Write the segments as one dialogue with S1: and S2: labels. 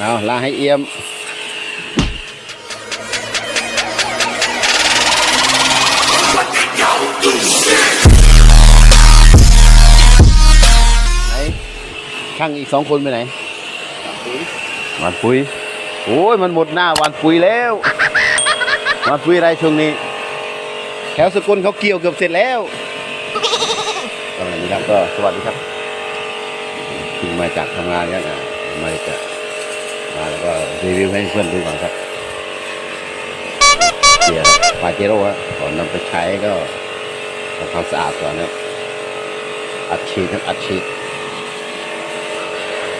S1: เอาลาให้เอี่ยมไหนช่างอีกสองคนไปไหนหวานปุ๋ยโอ้ยมันหมดหน้าหวานปุ๋ยแล้วหวานปุ๋ยอะไรช่วงนี้ แถวสกุลเขาเกี่ยวเกือบเสร็จแล้วก็นี่ครับก็สวัสดีครับเพิ่งมาจากทำงานกันอะมาจะมาแล้วก็ รีวิวให้เพื่อนดูก่อนครับเกียร์ปาเจโร่ฮะก่อนนำไปใช้ก็ทำความสะอาดก่อนนะครับอัดฉีดครับอัดฉีด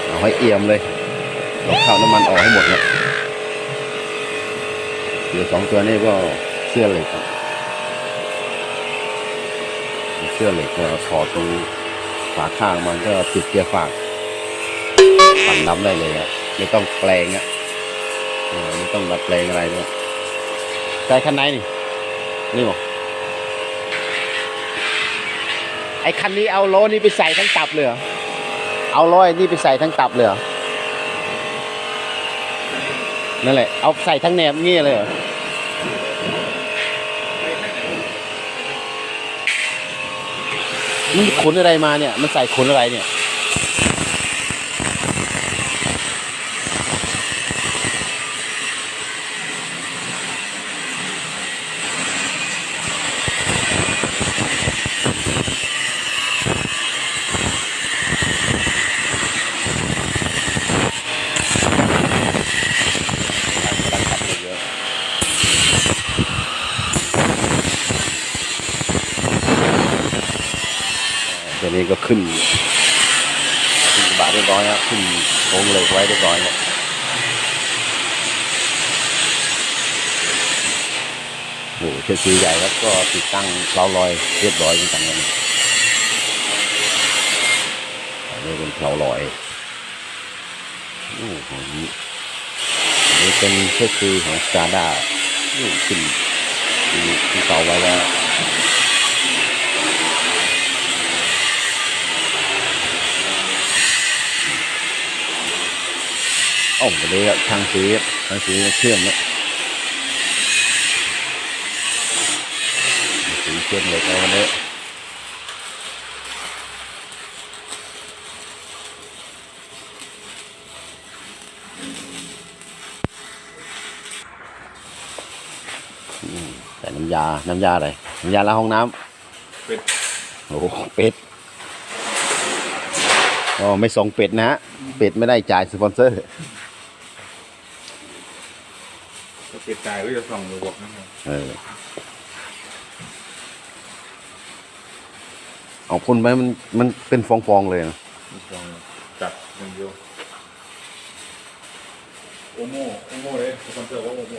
S1: เอาให้เอี่ยมเลยเอาข้าวน้ำมันออกให้หมดครับเดี๋ยวสองตัวนี้ก็เสื้อเหล็กครับเสื้อเหล็กก็ถอดตรงฝาข้างมันก็ติดเกียร์ฝากปั่นน้ำได้เลยครับไม่ต้องแปลงอะ ไม่ต้องดัดแปลงอะไรด้วยใส่คันไหนนี่นี่บอกไอ้คันนี้เอาโลนี้ไปใส่ทั้งตับเลยเหรอเอาร้อยนี่ไปใส่ทั้งตับเลยเหรอนั่นแหละเอาใส่ทั้งแหนบงี้เลยเหรอมันขนอะไรมาเนี่ย มันใส่ขนอะไรเนี่ย กำลังขับเยอะๆตัวนี้ก็ ขึ้นขึ้นกระบะเรียบร้อยครับขึ้นโค้งเล็กไว้เรียบร้อยแล้วโอ้โหเชือกใหญ่ครับก็ติดตั้งเสาลอยเรียบร้อยเหมือนกันครับนนี้เป็นเสาลอยโอ้โหนี่เป็นเชือกของสตาร์ดาขึ้นขึ้นขึ้นเตาไว้แล้ว โอ้โหเลยอะทางสีทางสีเชื่อมแล้วสีเชื่อมเหล็กเอาไว้เลยใส่น้ำยา น้ำยาอะไร น้ำยาล้างห้องน้ำ
S2: เป็ด
S1: โอ้โหเป็ดอ๋อไม่ส่งเป็ดนะฮะ เป็ดไม่ได้จ่ายสปอนเซอร์
S2: ถ้า เป็ดตายก็จะส่องระบบนะครับ
S1: เออเอาพ่นไปมันมันเป็นฟองๆเลยนะ
S2: มีส่องจัดอย่างเดียวโอโม่โอโม่เลยสปอนเซอร์ว่าโอโม่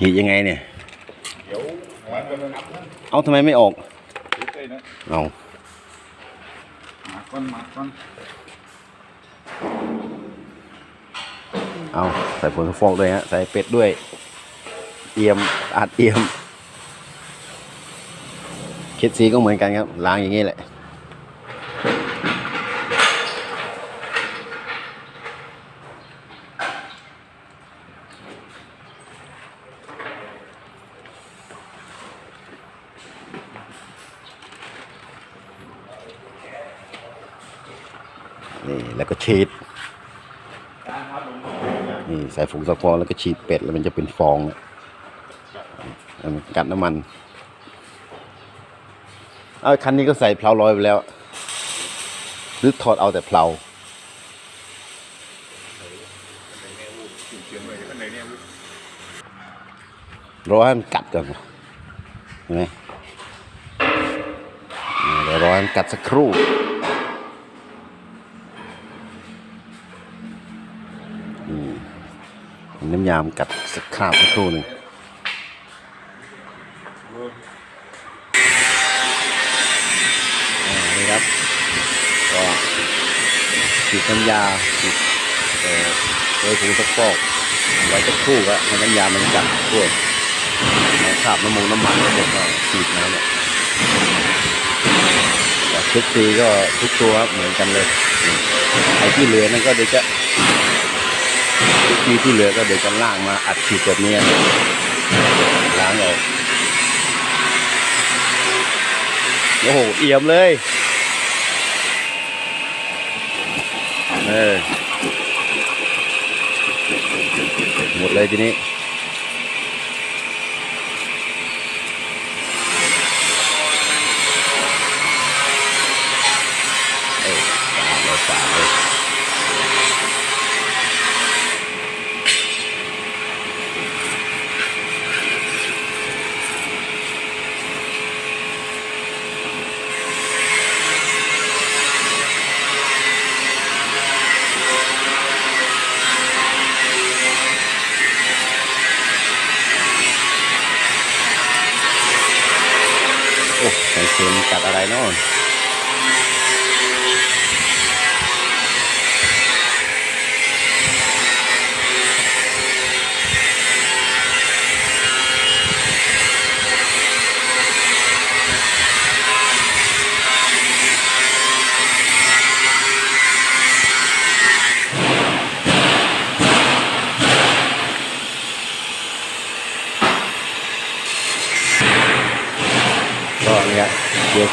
S1: หีดยังไงเนี่ย
S2: เดี๋ยวมันกำลังนับนะ
S1: เอาทำไมไม่ออก
S2: ติดเลยนะ
S1: เอา
S2: หมาก้อนหมาก้อน
S1: เอาใส่ผงซักฟอกด้วยฮะใส่เป็ดด้วย เอี่ยมอัดเอี่ยมเคสซีก็เหมือนกันครับล้างอย่างนี้แหละนี่แล้วก็ฉีด นี่ใส่ผงซักฟอกแล้วก็ฉีดเป็ดแล้วมันจะเป็นฟองกันกัดน้ำมันเอาคันนี้ก็ใส่เพลาลอยไปแล้ว หรือถอดเอาแต่เพลา
S2: เขียนไว้ข้างในเนี่ย
S1: รอนกัดก่อนเห็นไหมเดี๋ยวรอให้มันกัดสักครู่ น้ำยามนกัดสักคราบสักครู่หนึ่งนี่ครับ ก็ฉีดน้ำยาฉีดเอ่อโดยผงซักฟอกไว้สักครู่ก็ให้น้ำยามันกัดทั่วน้ำขาบน้ำมูกน้ำมันแล้วเสร็จก็ฉีดน้ำเนี่ยแต่ชุดซีก็ทุกตัวเหมือนกันเลยไอ้ที่เหลือนั่นก็เดี๋ยวจะ ที่ที่เหลือก็เดี๋ยวจะล่างมาอัดฉีดแบบนี้ล้างออกโอ้โหเอี่ยมเลยเออหมดเลยทีนี้ ใส่เค็มกัดอะไรเนาะ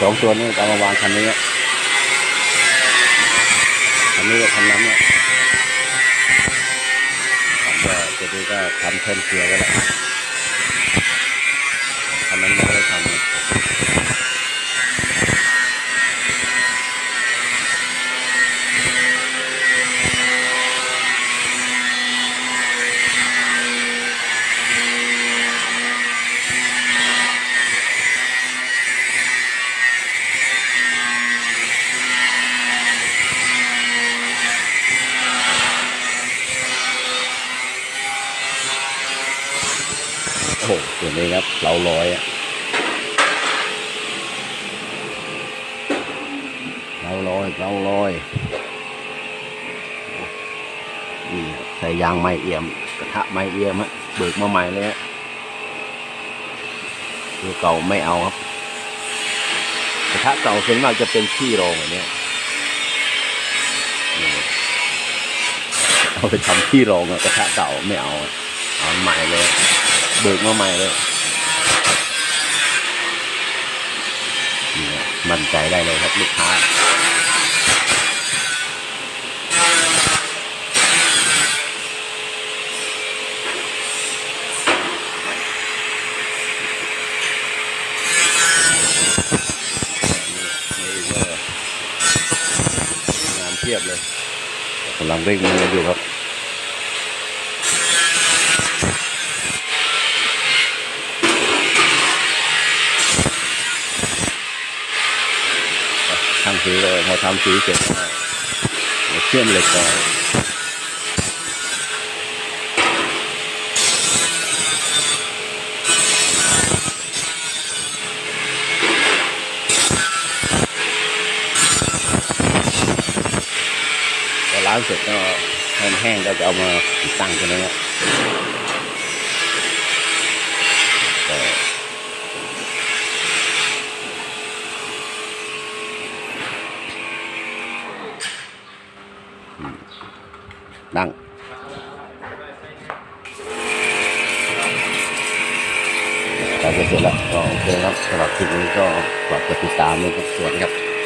S1: สองตัวนี้จะเอามาวางคันนี้คันนี้กับคันนั้นเนี่ยผมก็จะดูก็ทำเพิ่มเกลือก็แล้วคันนั้นไม่ โอ้โหตัวนี้ครับเราลอยอะเราลอยเราลอยนี่ใส่ยางไม้เอี่ยม กระทะไม้เอี่ยมฮะเบิกมาใหม่เลยฮะตัวเก่าไม่เอาครับ กระทะเก่าส่วนมากจะเป็นที่รองอย่างเนี้ยนี่เอาไปทำที่รองกระทะเก่าไม่เอาเอาใหม่เลย เบิกมาใหม่เลยนี่มั่นใจได้เลยครับลูกค้า นี่ก็งานเทียบเลยกำลังเร่งมืออยู่ครับ ทำสีเลยพอทำสีเสร็จก็เดี๋ยวเชื่อมเหล็กต่อพอล้างเสร็จก็ให้มันแห้งก็จะเอามาติดตั้งตรงนี้ครับก็ นั่งการเสร็จแล้วก็โอเคครับสำหรับคลิปนี้ก็ฝากกดติดตามด้วยครับสวัสดีครับ